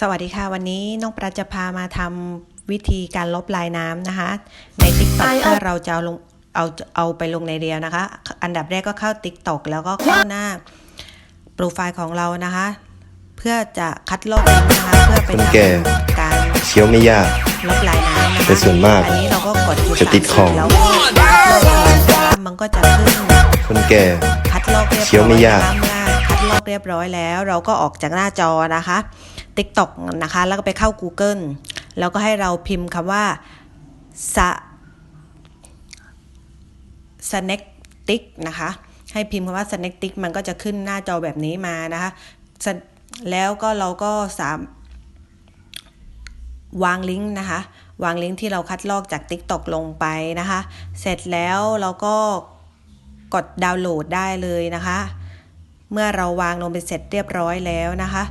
สวัสดีค่ะ วันนี้น้องปราจะพามาทำวิธีการลบลายน้ำนะคะ ใน t ิ k t o k ถ้าเราจะเอาลงเอาเอาไปลงในเรียวนะคะ อันดับแรกก็เข้า t ิ k t o k แล้วก็เข้าหน้าโปรไฟล์ของเรานะคะ เพื่อจะคัดลอกลิงก์นะคะเพื่อเป็นคนแก่การเคี้ยวไม่ยากลบลายน้ำนะคะแต่ส่วนมากอันนี้เราก็กดอยู่จะติดคอแล้วก็มันก็จะขึ้นคนแก่คัดลอกเรียบเคี้ยวร้ไม่อยยากนะคะเมื่อคัดลอกเรียบร้อยแล้ว เราก็ออกจากหน้าจอนะคะ TikTok นะคะ แล้วก็ไปเข้า Google แล้วก็ให้เราพิมพ์คำว่า s snack tick นะคะ ให้พิมพ์คำว่า snack tick มันก็จะขึ้นหน้าจอแบบนี้มานะคะ แล้วก็เราก็สามวางลิงก์นะคะ วางลิงก์ที่เราคัดลอกจาก TikTok ลงไปนะคะ เสร็จแล้วเราก็กดดาวน์โหลดได้เลยนะคะ เมื่อเราวางลงไปเสร็จเรียบร้อยแล้วนะคะ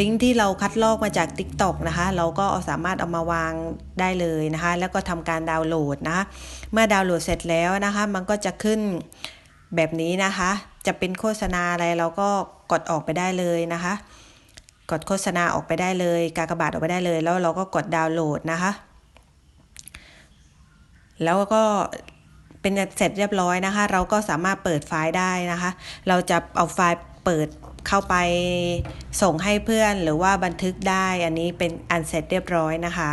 ลิงก์ที่เราคัดลอกมาจาก TikTok นะคะ เราก็สามารถเอามาวางได้เลยนะคะ แล้วก็ทำการดาวน์โหลดนะคะเมื่อดาวน์โหลดเสร็จแล้วนะคะ มันก็จะขึ้นแบบนี้นะคะ จะเป็นโฆษณาอะไรเราก็กดออกไปได้เลยนะคะ กดโฆษณาออกไปได้เลย กากบาทออกไปได้เลย แล้วเราก็กดดาวน์โหลดนะคะ แล้วก็เป็นเสร็จเรียบร้อยนะคะ เราก็สามารถเปิดไฟล์ได้นะคะ เราจะเอาไฟล์เปิด เข้าไปส่งให้เพื่อนหรือว่าบันทึกได้ อันนี้เป็นอันเสร็จเรียบร้อยนะคะ